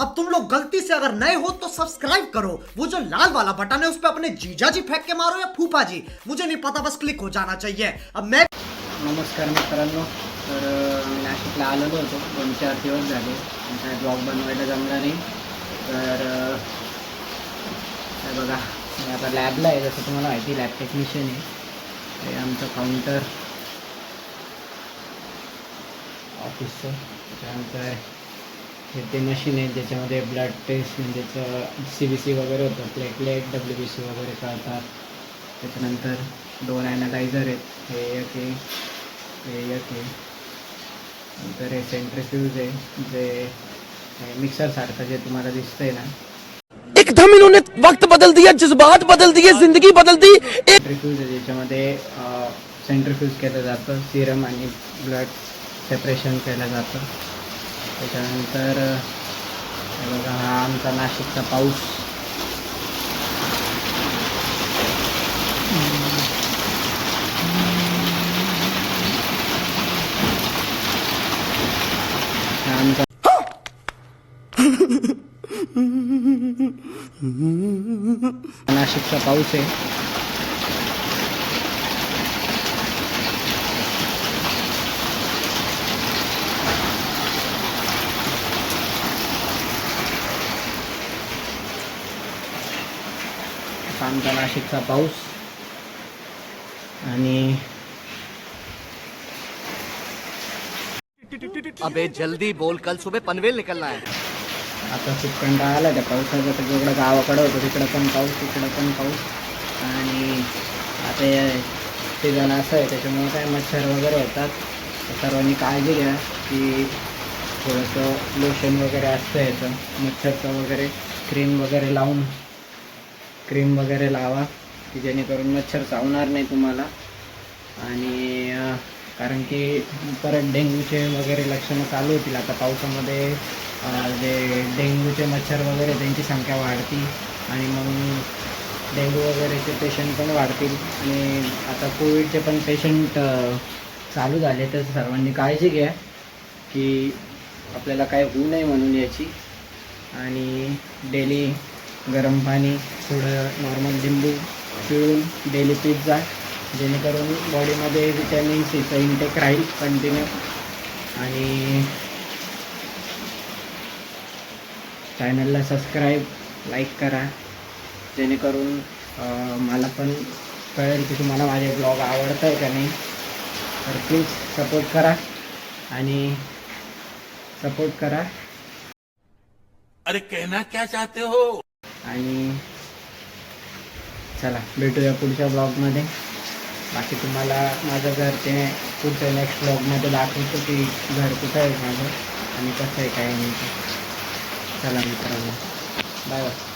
अब तुम लोग गलती से अगर नए हो तो सब्सक्राइब करो। वो जो लाल वाला बटन है, उस पर अपने जीजा जी फेंक के मारो या फूफा जी। मुझे नहीं पता, बस क्लिक हो जाना चाहिए। अब मैं नमस्कार मित्रांनो, तर आम्ही नाशिकला आलेलो होतो. दोन चार दिवस झाले. काय ब्लॉग बनवायला जमला नाही. तर हे बघा मी आता लॅबला आहे, जसं तुम्हाला माहिती लॅब टेक्निशियन आहे. हे आमचं काउंटर ऑफिसचं त्याच्यानंतर हे ते मशीन आहे ज्याच्यामध्ये ब्लड टेस्ट म्हणजेच सी बी सी वगैरे होतं प्लेटलेट डब्ल्यू बी सी वगैरे करतात त्याच्यानंतर दोन ॲनालायझर आहेत हे एक आहे हे एक आहे. नंतर हे सेंट्रिफ्यूज आहे जे मिक्सरसारखं जे तुम्हाला दिसतंय ना. एकदम इन्होंने वक्त बदल दिया जज्बात बदल दिए जिंदगी बदल दी। सेंट्रिफ्यूज आहे ज्याच्यामध्ये सेंट्रिफ्यूज केलं जातं सिरम आणि ब्लड सेपरेशन केलं जातं. त्याच्यानंतर अ, हे बघा हा आमचा नाशिकचा पाऊस हा आमचा नाशिकचा पाऊस आहे आमचा नाशिकचा पाऊस. आणि अबे जल्दी बोल कल सुबह पनवेल निकलना है. आता कंटाळा आला त्या पावसाचा तर जेवढं गावाकडं होतं तिकडं पण पाऊस तिकडं पण पाऊस. आणि आता सीझन असं आहे त्याच्यामुळे काय मच्छर वगैरे होतात तर सर्वांनी काळजी घ्या की थोडंसं लोशन वगैरे असतं याचं मच्छरचं वगैरे क्रीम वगैरे लावून क्रीम वगैरे लावा की जेणेकरून मच्छर चावणार नाही तुम्हाला. आणि कारण की परत डेंग्यूचे वगैरे लक्षणं चालू होतील. आता पावसामध्ये जे डेंग्यूचे मच्छर वगैरे त्यांची संख्या वाढती आणि मग डेंग्यू वगैरेचे पेशंट पण वाढतील. आणि आता कोविडचे पण पेशंट चालू झाले तर सर्वांनी काळजी घ्या की आपल्याला काय होऊ नये म्हणून याची. आणि डेली गरम पाणी थोडं नॉर्मल लिंबू पिळून डेली पीत जा. जेणेकरून बॉडीमध्ये विटॅमिन सीचं इंटेक राहील कंटिन्यू आणि चॅनलला सबस्क्राईब लाईक करा. जेणेकरून मला पण कळेल की तुम्हाला माझे ब्लॉग आवडत आहे का नाही. तर प्लीज सपोर्ट करा आणि सपोर्ट करा. अरे कहना क्या चाहते हो? आणि चला भेटूया पुढच्या ब्लॉगमध्ये. बाकी तुम्हाला माझं घर ते पुढच्या नेक्स्ट ब्लॉगमध्ये दाखवतो की घर कुठं आहे माझं आणि कसं आहे काय नाही चला मित्रांनो बाय बाय